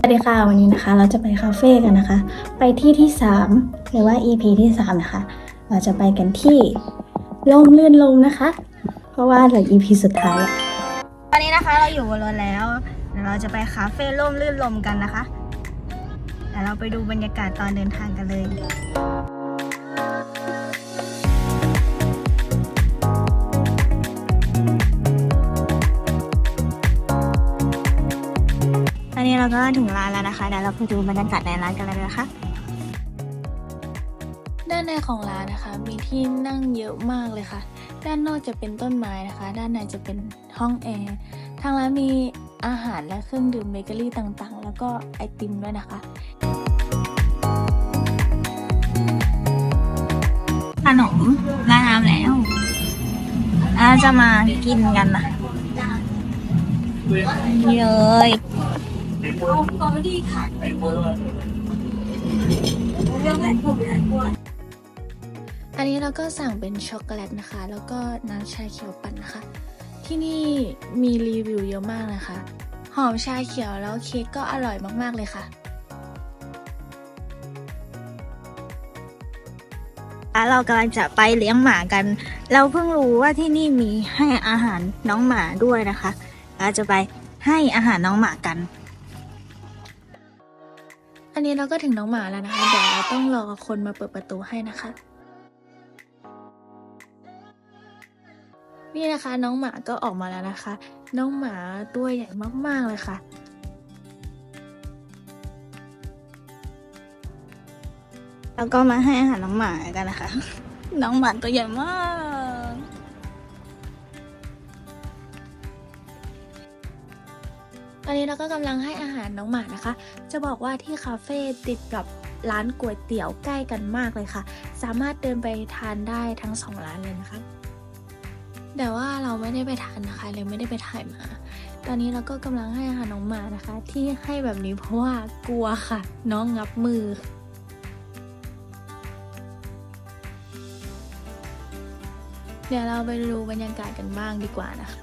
สวัสดีค่ะวันนี้นะคะเราจะไปคาเฟ่กันนะคะ ไปที่ที่ 3 หรือว่า EP ที่ 3 นะคะ เราจะไปกันที่ลมลื่นลมนะคะ เพราะว่าเหลือ EP สุดท้าย ตอนนี้นะคะเราอยู่บนรถแล้วเดี๋ยวเราจะไปคาเฟ่ร่มลื่นลมกันนะคะ ดี๋ยวเราไปดูบรรยากาศตอนเดินทางกันเลยตอนนี้เราก็ถึงร้านแล้วนะคะเดี๋ยวเราไปดูบรรยากาศในร้านกันเลยนะคะด้านในของร้านนะคะ มีที่นั่งเยอะมากเลยค่ะ ด้านนอกจะเป็นต้นไม้นะคะ ด้านในจะเป็นห้องแอร์ ทางร้านมีอาหารและเครื่องดื่มเบเกอรี่ต่างๆ แล้วก็ไอติมด้วยนะคะขนมร้านน้ำแล้วเราจะมากินกันนะนี่เลยอั นนี้เราก็สั่งเป็นช็อกโกแลตนะคะ แล้วก็น้ำชาเขียวปั่นนะคะ ที่นี่มีรีวิวเยอะมากนะคะ หอมชาเขียวแล้วเค้กก็อร่อยมากๆเลยค่ะเรากำลังจะไปเลี้ยงหมากัน เราเพิ่งรู้ว่าที่นี่มีให้อาหารน้องหมาด้วยนะคะเราจะไปให้อาหารน้องหมากัน อันนี้เราก็ถึงน้องหมาแล้วนะคะเดี๋ยวเราต้องรอคนมาเปิดประตูให้นะคะ นี่นะคะ น้องหมาก็ออกมาแล้วนะคะ น้องหมาตัวใหญ่มากๆเลยค่ะแล้วก็มาให้อาหารน้องหมากันนะคะ น้องหมาตัวใหญ่มาก ตอนนี้เราก็กำลังให้อาหารน้องหมานะคะ จะบอกว่าที่คาเฟ่ติดกับร้านก๋วยเตี๋ยวใกล้กันมากเลยค่ะ สามารถเดินไปทานได้ทั้งสองร้านเลยนะคะ แต่ว่าเราไม่ได้ไปทานนะคะเลยไม่ได้ไปถ่ายมา ตอนนี้เราก็กำลังให้อาหารน้องหมานะคะ ที่ให้แบบนี้เพราะว่ากลัวค่ะ น้องงับมือเดี๋ยวเราไปดูบรรยากาศกันบ้างดีกว่านะคะ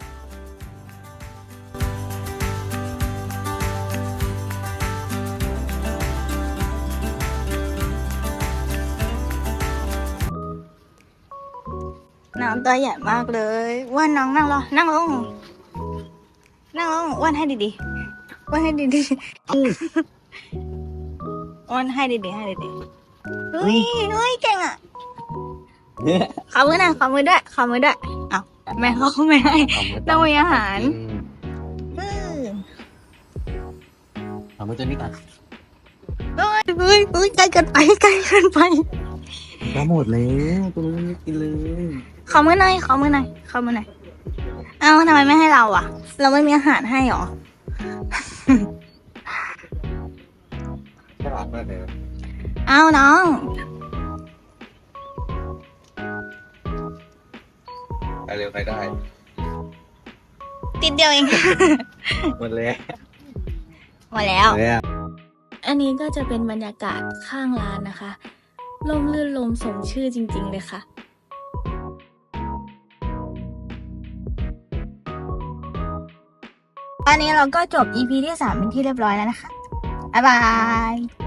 น้องตัวใหญ่มากเลยอ้ว่านน้องนั่งรอนั่งลง นั่งลงอ้วนให้ดีๆอ้วนให้ดีๆอ้วนให้ดีๆให้ดีๆเฮ้ยเฮ้ยเก่งอะขอมือหน่อยขอมือด้วยขอมือด้วยเอ้าแม่เขาไม่ให้ต้องมีอาหารอืมเอามือตัวนี้ก่อนเฮ้ยเฮ้ยเฮ้ยใกล้เกินไปใกล้เกินไป มาหมดแล้วตัวนี้ไม่กินเลยขอมือหน่อยขอมือหน่อยขอมือหน่อยเอ้าทำไมไม่ให้เราอะ เราไม่มีอาหารให้หรอฉลาดมากเลยเอ้าน้องใครเร็วใครได้ ติดเดียวเอง หมดแล้วหมดแล้วแล้ว อันนี้ก็จะเป็นบรรยากาศข้างร้านนะคะ ลมลื่นลมสมชื่อจริง ๆ เลยค่ะตอนนี้เราก็จบ EP ที่3เป็นที่เรียบร้อยแล้วนะคะ บ๊ายบาย